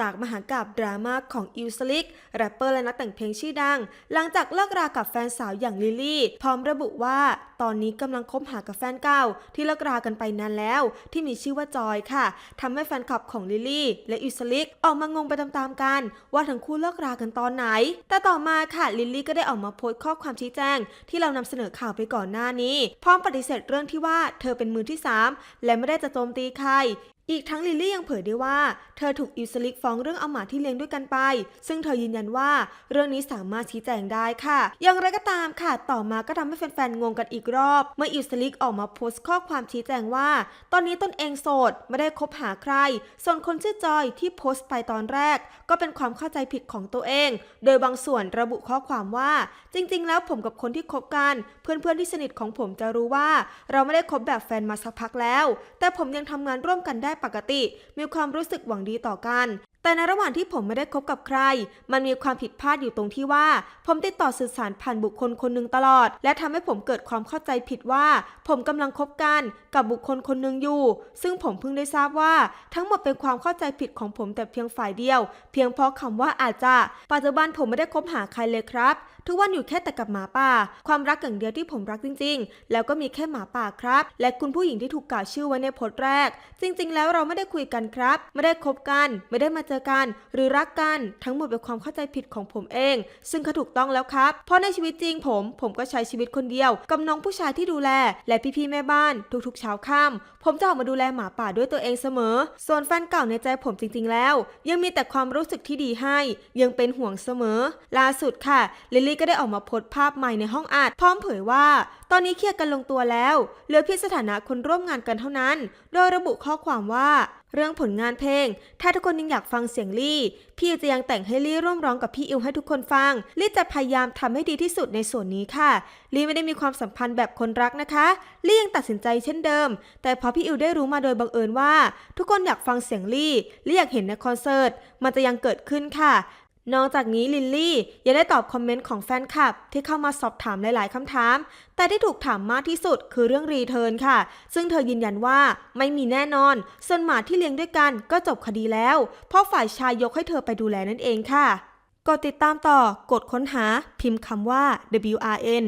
จากมหากาบดราม่าของอิวสลิกแรปเปอร์และนักแต่งเพลงชื่อดัง หลังจากเลิกรากับแฟนสาวอย่างลิลลี่ พร้อมระบุว่า ตอนนี้กำลังคบหากับแฟนเก่าที่เลิกรากันไปนานแล้ว ที่มีชื่อว่าจอยค่ะทำให้แฟนคลับของลิลลี่ และอิวสลิกออกมางงไปตามๆกัน ว่าทั้งคู่เลิกรากันตอนไหน แต่ต่อมาค่ะลิลลี่ก็ได้ออกมาโพสต์ข้อความชี้แจง ที่เรานำเสนอข่าวไปก่อนหน้านี้ พร้อมปฏิเสธเรื่องที่ว่าเธอเป็นมือที่สามและไม่ได้จะโจมตีใคร อีกทั้งลิลลี่ยังเผยด้วยว่า เธอถูกอิวสลิกฟ้องเรื่องเอาหมาที่เลี้ยงด้วยกันไป ซึ่งเธอยืนยันว่าเรื่องนี้สามารถชี้แจงได้ค่ะ อย่างไรก็ตามค่ะ ต่อมาก็ทำให้แฟนๆ งงกันอีกรอบ เมื่ออิวสลิกออกมาโพสต์ข้อความชี้แจงว่า ตอนนี้ตนเองโสดไม่ได้คบหาใคร ส่วนคนชื่อจอยที่โพสต์ไปตอนแรก ก็เป็นความเข้าใจผิดของตัวเอง โดยบางส่วนระบุข้อความว่า จริง ๆ แล้วผมกับคนที่คบกัน เพื่อนๆที่สนิทของผมจะรู้ว่า เราไม่ได้คบแบบแฟนมาสักพักแล้ว แต่ผมยังทำงานร่วมกันได้ปกติ มีความรู้สึกหวังดีต่อกัน แต่ในระหว่างที่ผมไม่ได้คบกับใคร มันมีความผิดพลาดอยู่ตรงที่ว่า ผมติดต่อสื่อสารผ่านบุคคลคนหนึ่งตลอด และทำให้ผมเกิดความเข้าใจผิดว่า ผมกำลังคบกันกับบุคคลคนหนึ่งอยู่ ซึ่งผมเพิ่งได้ทราบว่า ทั้งหมดเป็นความเข้าใจผิดของผมแต่เพียงฝ่ายเดียว เพียงเพราะคำว่าอาจจะ ปัจจุบันผมไม่ได้คบหาใครเลยครับ ทุกวันอยู่แค่แต่กับหมาป่า ความรักอย่างเดียวที่ผมรักจริง ๆ แล้วก็มีแค่หมาป่าครับ และคุณผู้หญิงที่ถูกกล่าวชื่อไว้ในโพสต์แรก จริง ๆ แล้วเราไม่ได้คุยกันครับ ไม่ได้คบกัน ไม่ได้มาเจอกัน หรือรักกันทั้งหมดเป็นความเข้าใจผิดของผมเอง ซึ่งเขาถูกต้องแล้วครับ เพราะในชีวิตจริงผม ผมก็ใช้ชีวิตคนเดียว กับน้องผู้ชายที่ดูแล และพี่ๆแม่บ้านทุกๆเช้าค่ำผมจะออกมาดูแลหมาป่าด้วยตัวเองเสมอ ส่วนแฟนเก่าในใจผมจริง ๆ แล้ว ยังมีแต่ความรู้สึกที่ดีให้ ยังเป็นห่วงเสมอ ล่าสุดค่ะลิลลี่ก็ได้ออกมาโพสต์ภาพใหม่ในห้องอัดพร้อมเผยว่า ตอนนี้เคลียร์กันลงตัวแล้วเหลือเพียงสถานะคนร่วมงานกันเท่านั้น โดยระบุข้อความว่า เรื่องผลงานเพลง ถ้าทุกคนยังอยากฟังเสียงลี่ พี่จะยังแต่งให้ลี่ร่วมร้องกับพี่อิวให้ทุกคนฟัง ลี่จะพยายามทำให้ดีที่สุดในส่วนนี้ค่ะ ลี่ไม่ได้มีความสัมพันธ์แบบคนรักนะคะ ลี่ยังตัดสินใจเช่นเดิม แต่พอพี่อิวได้รู้มาโดยบังเอิญว่า ทุกคนอยากฟังเสียงลี่ ลี่อยากเห็นในคอนเสิร์ต มันจะยังเกิดขึ้นค่ะ นอกจากนี้ลินลี่ยังได้ตอบคอมเมนต์ของแฟนคลับ ที่เข้ามาสอบถามหลาย ๆคำถาม แต่ที่ถูกถามมากที่สุดคือเรื่องรีเทิร์นค่ะ ซึ่งเธอยืนยันว่าไม่มีแน่นอน ส่วนหมาที่เลี้ยงด้วยกันก็จบคดีแล้ว เพราะฝ่ายชายยกให้เธอไปดูแลนั่นเองค่ะ กดติดตามต่อกดค้นหาพิมพ์คำว่า WRN